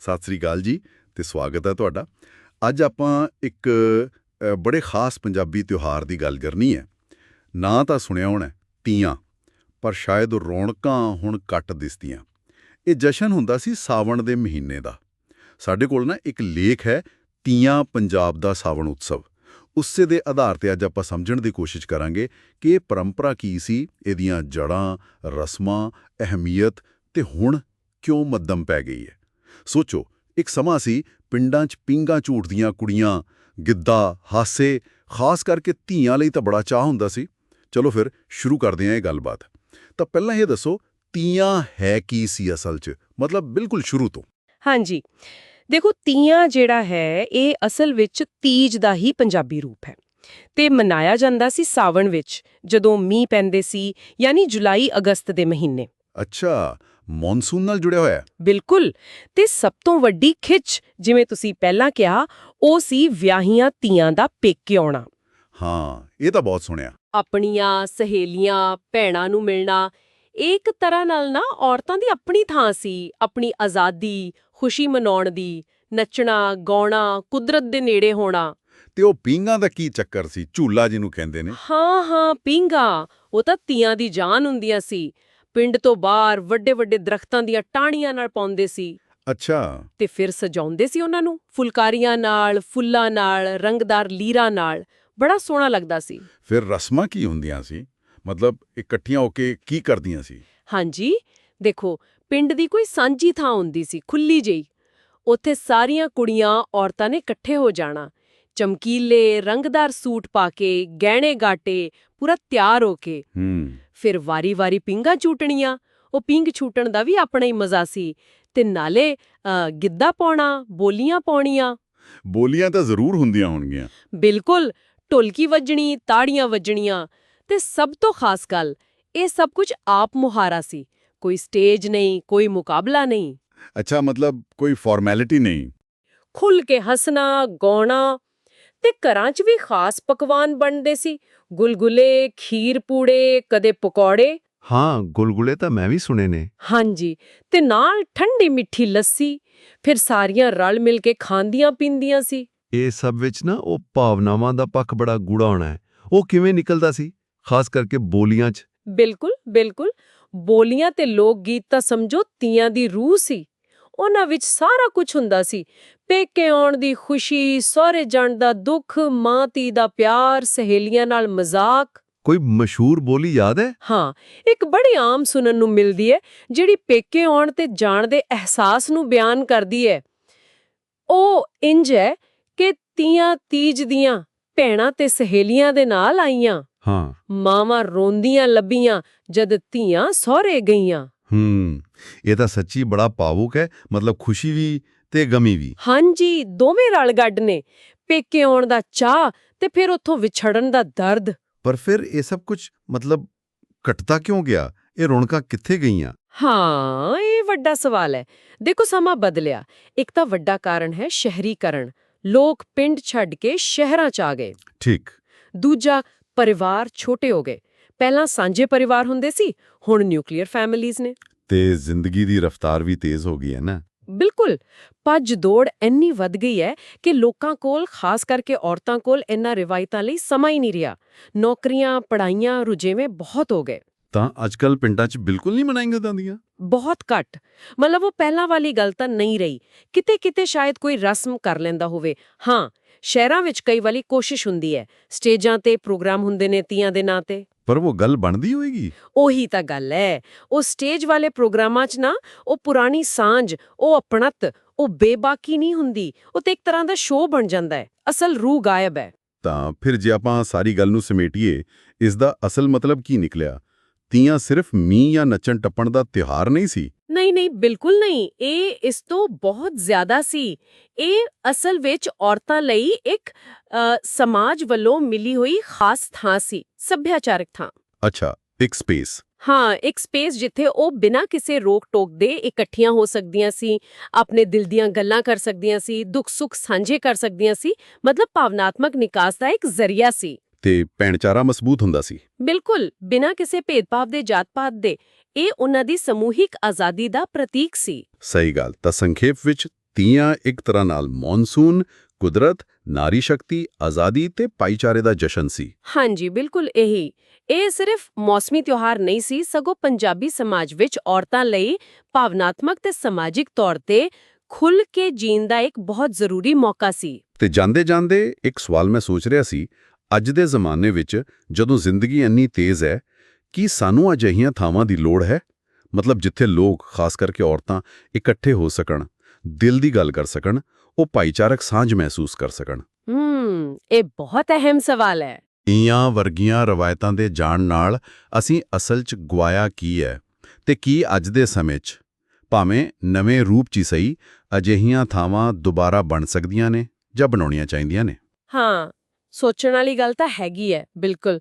ਸਤਿ ਸ੍ਰੀ ਅਕਾਲ ਜੀ ਤੇ ਸਵਾਗਤ ਹੈ ਤੁਹਾਡਾ। ਅੱਜ ਆਪਾਂ ਇੱਕ ਬੜੇ ਖਾਸ ਪੰਜਾਬੀ ਤਿਉਹਾਰ ਦੀ ਗੱਲ ਕਰਨੀ ਹੈ। ਨਾਂ ਤਾਂ ਸੁਣਿਆ ਹੋਣਾ ਤੀਆਂ, ਪਰ ਸ਼ਾਇਦ ਰੌਣਕਾਂ ਹੁਣ ਘੱਟ ਦਿਸਦੀਆਂ। ਇਹ ਜਸ਼ਨ ਹੁੰਦਾ ਸੀ ਸਾਵਣ ਦੇ ਮਹੀਨੇ ਦਾ। ਸਾਡੇ ਕੋਲ ਨਾ ਇੱਕ ਲੇਖ ਹੈ, ਤੀਆਂ ਪੰਜਾਬ ਦਾ ਸਾਵਣ ਉਤਸਵ। ਉਸੇ ਦੇ ਆਧਾਰ ਤੇ ਅੱਜ ਆਪਾਂ ਸਮਝਣ ਦੀ ਕੋਸ਼ਿਸ਼ ਕਰਾਂਗੇ ਕਿ ਇਹ ਪਰੰਪਰਾ ਕੀ ਸੀ, ਇਹਦੀਆਂ ਜੜਾਂ ਰਸਮਾਂ, ਅਹਿਮੀਅਤ ਤੇ ਹੁਣ ਕਿਉਂ ਮੱਧਮ ਪੈ ਗਈ ਹੈ। ਸੋਚੋ ਇੱਕ ਸਮਾਂ ਸੀ ਪਿੰਡਾਂ 'ਚ ਪਿੰਗਾ ਝੂਟਦੀਆਂ ਕੁੜੀਆਂ ਗਿੱਧਾ ਹਾਸੇ ਖਾਸ ਕਰਕੇ ਧੀਆਂ ਲਈ ਤਾਂ ਬੜਾ ਚਾਹ ਹੁੰਦਾ ਸੀ। ਚਲੋ ਫਿਰ ਸ਼ੁਰੂ ਕਰਦੇ ਹਾਂ ਇਹ ਗੱਲਬਾਤ। ਤਾਂ ਪਹਿਲਾਂ ਇਹ ਦੱਸੋ ਤੀਆਂ ਹੈ ਕੀ ਸੀ ਅਸਲ 'ਚ? ਮਤਲਬ ਬਿਲਕੁਲ ਸ਼ੁਰੂ ਤੋਂ। ਹਾਂਜੀ। ਦੇਖੋ ਤੀਆਂ ਜਿਹੜਾ ਹੈ ਇਹ ਅਸਲ ਵਿੱਚ ਤੀਜ ਦਾ ਹੀ ਪੰਜਾਬੀ ਰੂਪ ਹੈ। ਤੇ ਮਨਾਇਆ ਜਾਂਦਾ ਸੀ ਸਾਵਣ ਵਿੱਚ ਜਦੋਂ ਮੀਂਹ ਪੈਂਦੇ ਸੀ ਯਾਨੀ ਜੁਲਾਈ ਅਗਸਤ ਦੇ ਮਹੀਨੇ। ਅੱਛਾ ਮੌਨਸੂਨ ਨਾਲ ਜੁੜਿਆ ਹੋਇਆ ਹੈ। ਬਿਲਕੁਲ। ਤੇ ਸਭ ਤੋਂ ਵੱਡੀ ਖਿੱਚ ਜਿਵੇਂ ਤੁਸੀਂ ਪਹਿਲਾਂ ਕਿਹਾ ਉਹ ਸੀ ਵਿਆਹੀਆਂ ਤੀਆਂ ਦਾ ਪੇਕੇ ਆਉਣਾ। ਹਾਂ ਇਹ ਤਾਂ ਬਹੁਤ ਸੁਣਿਆ ਆਪਣੀਆਂ ਸਹੇਲੀਆਂ ਭੈਣਾਂ ਨੂੰ ਮਿਲਣਾ ਇੱਕ ਤਰ੍ਹਾਂ ਨਾਲ ਨਾ ਔਰਤਾਂ ਦੀ ਆਪਣੀ ਥਾਂ ਸੀ ਆਪਣੀ ਆਜ਼ਾਦੀ ਖੁਸ਼ੀ ਮਨਾਉਣ ਦੀ ਨੱਚਣਾ ਗਾਉਣਾ ਕੁਦਰਤ ਦੇ ਨੇੜੇ ਹੋਣਾ। ਤੇ ਉਹ ਪੀਂਘਾਂ ਦਾ ਕੀ ਚੱਕਰ ਸੀ? ਝੂਲਾ ਜਿਹਨੂੰ ਕਹਿੰਦੇ ਨੇ। ਹਾਂ ਹਾਂ ਪਿੰਗਾ ਉਹ ਤਾਂ ਤੀਆਂ ਦੀ ਜਾਨ ਹੁੰਦੀਆਂ ਸੀ। ਪਿੰਡ ਤੋਂ ਬਾਹਰ ਵੱਡੇ ਵੱਡੇ ਦਰਖਤਾਂ ਦੀਆਂ ਟਾਹਣੀਆਂ ਨਾਲ ਪਾਉਂਦੇ ਸੀ। ਅੱਛਾ। ਤੇ ਫਿਰ ਸਜਾਉਂਦੇ ਸੀ ਉਹਨਾਂ ਨੂੰ ਫੁਲਕਾਰੀਆਂ ਨਾਲ ਫੁੱਲਾਂ ਨਾਲ ਰੰਗਦਾਰ ਲੀਰਾਂ ਨਾਲ। ਬੜਾ ਸੋਹਣਾ ਲੱਗਦਾ ਸੀ। ਫਿਰ ਰਸਮਾਂ ਕੀ ਹੁੰਦੀਆਂ ਸੀ? ਮਤਲਬ ਇਕੱਠੀਆਂ ਹੋ ਕੇ ਕੀ ਕਰਦੀਆਂ ਸੀ? ਹਾਂਜੀ ਦੇਖੋ ਪਿੰਡ ਦੀ ਕੋਈ ਸਾਂਝੀ ਥਾਂ ਹੁੰਦੀ ਸੀ ਖੁੱਲੀ ਜਿਹੀ। ਉੱਥੇ ਸਾਰੀਆਂ ਕੁੜੀਆਂ ਔਰਤਾਂ ਨੇ ਇਕੱਠੇ ਹੋ ਜਾਣਾ। ਚਮਕੀਲੇ ਰੰਗਦਾਰ ਸੂਟ ਪਾ ਕੇ ਗਹਿਣੇ ਗਾਟੇ ਪੂਰਾ ਤਿਆਰ ਹੋ ਕੇ। ਹੂੰ। ਫਿਰ ਵਾਰੀ-ਵਾਰੀ ਪਿੰਗਾ ਝੂਟਣੀਆਂ। ਉਹ ਪਿੰਗ ਛੂਟਣ ਦਾ ਵੀ ਆਪਣਾ ਹੀ ਮਜ਼ਾ ਸੀ ਤੇ ਨਾਲੇ ਗਿੱਧਾ ਪਾਉਣਾ ਬੋਲੀਆਂ ਪਾਉਣੀਆਂ। ਬੋਲੀਆਂ ਤਾਂ ਜ਼ਰੂਰ ਹੁੰਦੀਆਂ ਹੋਣਗੀਆਂ। ਬਿਲਕੁਲ ਢੋਲਕੀ ਵੱਜਣੀ ਤਾੜੀਆਂ ਵੱਜਣੀਆਂ ਤੇ ਸਭ ਤੋਂ ਖਾਸ ਗੱਲ ਇਹ ਸਭ ਕੁਝ ਆਪ ਮੁਹਾਰਾ ਸੀ। ਕੋਈ ਸਟੇਜ ਨਹੀਂ ਕੋਈ ਮੁਕਾਬਲਾ ਨਹੀਂ। ਅੱਛਾ ਮਤਲਬ ਕੋਈ ਫਾਰਮੈਲਿਟੀ ਨਹੀਂ। ਖੁੱਲ ਕੇ ਹੱਸਣਾ ਗਾਉਣਾ ਤੇ ਘਰਾਂ 'ਚ ਵੀ ਖਾਸ ਪਕਵਾਨ ਬਣਦੇ ਸੀ। ਗੁਲਗੁਲੇ ਖੀਰ ਪੂੜੇ ਕਦੇ ਪਕੌੜੇ। ਹਾਂ ਗੁਲਗੁਲੇ ਤਾਂ ਮੈਂ ਵੀ ਸੁਣੇ ਨੇ। ਹਾਂਜੀ ਤੇ ਨਾਲ ਠੰਡੀ ਮਿੱਠੀ ਲੱਸੀ ਫਿਰ ਸਾਰੀਆਂ ਰਲ ਮਿਲ ਕੇ ਖਾਂਦੀਆਂ ਪੀਂਦੀਆਂ ਸੀ। ਇਹ ਸਭ ਵਿੱਚ ਨਾ ਉਹ ਭਾਵਨਾਵਾਂ ਦਾ ਪੱਖ ਬੜਾ ਗੂੜਾ ਹੋਣਾ ਹੈ। ਉਹ ਕਿਵੇਂ ਨਿਕਲਦਾ ਸੀ? ਖਾਸ ਕਰਕੇ ਬੋਲੀਆਂ 'ਚ। ਬਿਲਕੁਲ ਬਿਲਕੁਲ। ਬੋਲੀਆਂ ਤੇ ਲੋਕ ਗੀਤ ਤਾਂ ਸਮਝੋ ਤੀਆਂ ਦੀ ਰੂਹ ਸੀ। ਉਹਨਾਂ ਵਿੱਚ ਸਾਰਾ ਕੁਝ ਹੁੰਦਾ ਸੀ। ਪੇਕੇ ਆਉਣ ਦੀ ਖੁਸ਼ੀ ਸਹੁਰੇ ਜਾਣ ਦਾ ਦੁੱਖ ਮਾਂ ਧੀ ਦਾ ਪਿਆਰ ਸਹੇਲੀਆਂ ਨਾਲ ਮਜ਼ਾਕ। ਕੋਈ ਮਸ਼ਹੂਰ ਬੋਲੀ ਯਾਦ ਹੈ? ਹਾਂ ਇੱਕ ਬੜੀ ਆਮ ਸੁਣਨ ਨੂੰ ਮਿਲਦੀ ਹੈ ਜਿਹੜੀ ਪੇਕੇ ਆਉਣ ਤੇ ਜਾਣ ਦੇ ਅਹਿਸਾਸ ਨੂੰ ਬਿਆਨ ਕਰਦੀ ਹੈ। ਉਹ ਇੰਜ ਹੈ ਕਿ ਤੀਆਂ ਤੀਜ ਦੀਆਂ ਭੈਣਾਂ ਤੇ ਸਹੇਲੀਆਂ ਦੇ ਨਾਲ ਆਈਆਂ। ਹਾਂ। ਮਾਵਾਂ ਰੋਂਦੀਆਂ ਲੱਭੀਆਂ ਜਦ ਧੀਆਂ ਸਹੁਰੇ ਗਈਆਂ। ਹੂੰ। ਇਹ ਤਾਂ ਸੱਚੀ ਬੜਾ ਭਾਵੁਕ ਹੈ ਮਤਲਬ ਖੁਸ਼ੀ ਵੀ ਤੇ ਗਮੀ ਵੀ। ਹਾਂਜੀ ਦੋਵੇਂ ਰਲ ਗੱਡ ਨੇ। ਪੇਕੇ ਆਉਣ ਦਾ ਚਾਹ ਤੇ ਫਿਰ ਉੱਥੋਂ ਵਿਛੜਨ ਦਾ ਦਰਦ। ਪਰ ਫਿਰ ਇਹ ਸਭ ਕੁਝ ਮਤਲਬ ਘਟਦਾ ਕਿਉਂ ਗਿਆ? ਇਹ ਰੌਣਕਾਂ ਕਿੱਥੇ ਗਈਆਂ? ਹਾਂ ਇਹ ਵੱਡਾ ਸਵਾਲ ਹੈ। ਦੇਖੋ ਸਮਾਂ ਬਦਲਿਆ। ਇੱਕ ਤਾਂ ਵੱਡਾ ਕਾਰਨ ਹੈ ਸ਼ਹਿਰੀਕਰਨ। ਲੋਕ ਪਿੰਡ ਛੱਡ ਕੇ ਸ਼ਹਿਰਾਂ 'ਚ ਆ ਗਏ। ਠੀਕ। ਦੂਜਾ ਪਰਿਵਾਰ ਛੋਟੇ ਹੋ ਗਏ। ਪਹਿਲਾਂ ਸਾਂਝੇ ਪਰਿਵਾਰ ਹੁੰਦੇ ਸੀ ਹੁਣ ਨਿਊਕਲੀਅਰ ਫੈਮਿਲੀਆਂ ਨੇ। ਤੇ ਜ਼ਿੰਦਗੀ ਦੀ ਰਫ਼ਤਾਰ ਵੀ ਤੇਜ਼ ਹੋ ਗਈ ਹੈ ਨਾ? ਬਿਲਕੁਲ। ਭੱਜ ਦੌੜ ਇੰਨੀ ਵੱਧ ਗਈ ਹੈ ਕਿ ਲੋਕਾਂ ਕੋਲ ਖਾਸ ਕਰਕੇ ਔਰਤਾਂ ਕੋਲ ਇਨ੍ਹਾਂ ਰਿਵਾਇਤਾਂ ਲਈ ਸਮਾਂ ਹੀ ਨਹੀਂ ਰਿਹਾ। ਨੌਕਰੀਆਂ ਪੜ੍ਹਾਈਆਂ ਰੁਝੇਵੇਂ ਬਹੁਤ ਹੋ ਗਏ। ਤਾਂ ਅੱਜਕੱਲ ਪਿੰਡਾਂ 'ਚ ਬਿਲਕੁਲ ਨਹੀਂ ਮਨਾਈਆਂ ਜਾਂਦੀਆਂ? ਬਹੁਤ ਘੱਟ। ਮਤਲਬ ਉਹ ਪਹਿਲਾਂ ਵਾਲੀ ਗੱਲ ਤਾਂ ਨਹੀਂ ਰਹੀ। ਕਿਤੇ ਕਿਤੇ ਸ਼ਾਇਦ ਕੋਈ ਰਸਮ ਕਰ ਲੈਂਦਾ ਹੋਵੇ। ਹਾਂ ਸ਼ਹਿਰਾਂ ਵਿੱਚ ਕਈ ਵਾਲੀ ਕੋਸ਼ਿਸ਼ ਹੁੰਦੀ ਹੈ। ਸਟੇਜਾਂ ਤੇ ਪ੍ਰੋਗਰਾਮ ਹੁੰਦੇ ਨੇ ਤੀਆਂ ਦੇ ਨਾਂ ਤੇ। ਪਰ ਉਹ ਗੱਲ ਬਣਦੀ ਹੋਏਗੀ? ਉਹੀ ਤਾਂ ਗੱਲ ਹੈ ਉਹ ਸਟੇਜ ਵਾਲੇ ਪ੍ਰੋਗਰਾਮਾਂ 'ਚ ਨਾ ਉਹ ਪੁਰਾਣੀ ਸਾਂਝ ਉਹ ਆਪਣਤ ਉਹ ਬੇਬਾਕੀ ਨਹੀਂ ਹੁੰਦੀ। ਉਹ ਤੇ ਇੱਕ ਤਰ੍ਹਾਂ ਦਾ ਸ਼ੋਅ ਬਣ ਜਾਂਦਾ ਹੈ ਅਸਲ ਰੂਹ ਗਾਇਬ ਹੈ ਤਾਂ ਫਿਰ ਜੇ ਆਪਾਂ ਸਾਰੀ ਗੱਲ ਨੂੰ ਸਮੇਟੀਏ ਇਸ ਦਾ ਅਸਲ ਮਤਲਬ ਕੀ ਨਿਕਲਿਆ? ਤੀਆਂ ਸਿਰਫ ਮੀਂਹ ਜਾਂ ਨੱਚਣ ਟੱਪਣ ਦਾ ਤਿਉਹਾਰ ਨਹੀਂ ਸੀ? ਨਹੀਂ ਨਹੀਂ ਬਿਲਕੁਲ ਨਹੀਂ। ਇਹ ਇਸ ਤੋਂ ਬਹੁਤ ਜ਼ਿਆਦਾ ਸੀ। ਇਹ ਅਸਲ ਵਿੱਚ ਔਰਤਾਂ ਲਈ ਇੱਕ ਸਮਾਜ ਵੱਲੋਂ ਮਿਲੀ ਹੋਈ ਖਾਸ ਥਾਂ ਸੀ ਸੱਭਿਆਚਾਰਕ ਥਾਂ। ਅੱਛਾ ਇੱਕ ਸਪੇਸ। ਹਾਂ ਇੱਕ ਸਪੇਸ ਜਿੱਥੇ ਉਹ ਬਿਨਾਂ ਕਿਸੇ ਰੋਕ ਟੋਕ ਦੇ ਇਕੱਠੀਆਂ ਹੋ ਸਕਦੀਆਂ ਸੀ ਆਪਣੇ ਦਿਲ ਦੀਆਂ ਗੱਲਾਂ ਕਰ ਸਕਦੀਆਂ ਸੀ ਦੁੱਖ ਸੁੱਖ ਸਾਂਝੇ ਕਰ ਸਕਦੀਆਂ ਸੀ ਮਤਲਬ ਭਾਵਨਾਤਮਕ ਨਿਕਾਸ ਦਾ ਇੱਕ ਜ਼ਰੀਆ ਸੀ। ਤੇ ਪੈਣਚਾਰਾ ਮਜ਼ਬੂਤ ਹੁੰਦਾ ਸੀ। ਬਿਲਕੁਲ ਬਿਨਾਂ ਕਿਸੇ ਭੇਦਭਾਵ ਦੇ ਜਾਤ-ਪਾਤ ਦੇ। ਇਹ ਉਹਨਾਂ ਦੀ ਸਮੂਹਿਕ ਆਜ਼ਾਦੀ ਦਾ ਪ੍ਰਤੀਕ ਸੀ। ਸਹੀ ਗੱਲ ਤਾਂ ਸੰਖੇਪ ਵਿੱਚ ਤੀਆਂ ਇੱਕ ਤਰ੍ਹਾਂ ਨਾਲ ਮੌਨਸੂਨ ਕੁਦਰਤ ਨਾਰੀ ਸ਼ਕਤੀ ਆਜ਼ਾਦੀ ਤੇ ਭਾਈਚਾਰੇ ਦਾ ਜਸ਼ਨ ਸੀ। ਹਾਂਜੀ ਬਿਲਕੁਲ ਇਹੀ। ਇਹ ਸਿਰਫ ਮੌਸਮੀ ਤਿਉਹਾਰ ਨਹੀਂ ਸੀ ਸਗੋਂ ਪੰਜਾਬੀ ਸਮਾਜ ਵਿੱਚ ਔਰਤਾਂ ਲਈ ਭਾਵਨਾਤਮਕ ਤੇ ਸਮਾਜਿਕ ਤੌਰ ਤੇ ਖੁੱਲ੍ਹ ਕੇ ਜੀਣ ਦਾ ਇੱਕ ਬਹੁਤ ਜ਼ਰੂਰੀ ਮੌਕਾ ਸੀ। ਤੇ ਜਾਂਦੇ ਜਾਂਦੇ ਇੱਕ ਸਵਾਲ ਮੈਂ ਸੋਚ ਰਿਹਾ ਸੀ ਅੱਜ ਦੇ ਜ਼ਮਾਨੇ ਵਿੱਚ ਜਦੋਂ ਜ਼ਿੰਦਗੀ ਇੰਨੀ ਤੇਜ਼ ਹੈ ਕੀ ਸਾਨੂੰ ਅਜਿਹੀਆਂ ਥਾਵਾਂ ਦੀ ਲੋੜ ਹੈ? ਮਤਲਬ ਜਿੱਥੇ ਲੋਕ ਖਾਸ ਕਰਕੇ ਔਰਤਾਂ ਇਕੱਠੇ ਹੋ ਸਕਣ ਦਿਲ ਦੀ ਗੱਲ ਕਰ ਸਕਣ ਉਹ ਭਾਈਚਾਰਕ ਸਾਂਝ ਮਹਿਸੂਸ ਕਰ ਸਕਣ? ਹੂੰ ਇਹ ਬਹੁਤ ਅਹਿਮ ਸਵਾਲ ਹੈ। ਇਆਂ ਵਰਗੀਆਂ ਰਵਾਇਤਾਂ ਦੇ ਜਾਣ ਨਾਲ ਅਸੀਂ ਅਸਲ 'ਚ ਗਵਾਇਆ ਕੀ ਹੈ ਤੇ ਕੀ ਅੱਜ ਦੇ ਸਮੇਂ 'ਚ? ਭਾਵੇਂ ਨਵੇਂ ਰੂਪ 'ਚ ਸਹੀ ਅਜਿਹੀਆਂ ਥਾਵਾਂ ਦੁਬਾਰਾ ਬਣ ਸਕਦੀਆਂ ਨੇ ਜਾਂ ਬਣਾਉਣੀਆਂ ਚਾਹੀਦੀਆਂ ਨੇ? ਹਾਂ ਸੋਚਣ ਵਾਲੀ ਗੱਲ ਤਾਂ ਹੈਗੀ ਹੈ ਬਿਲਕੁਲ।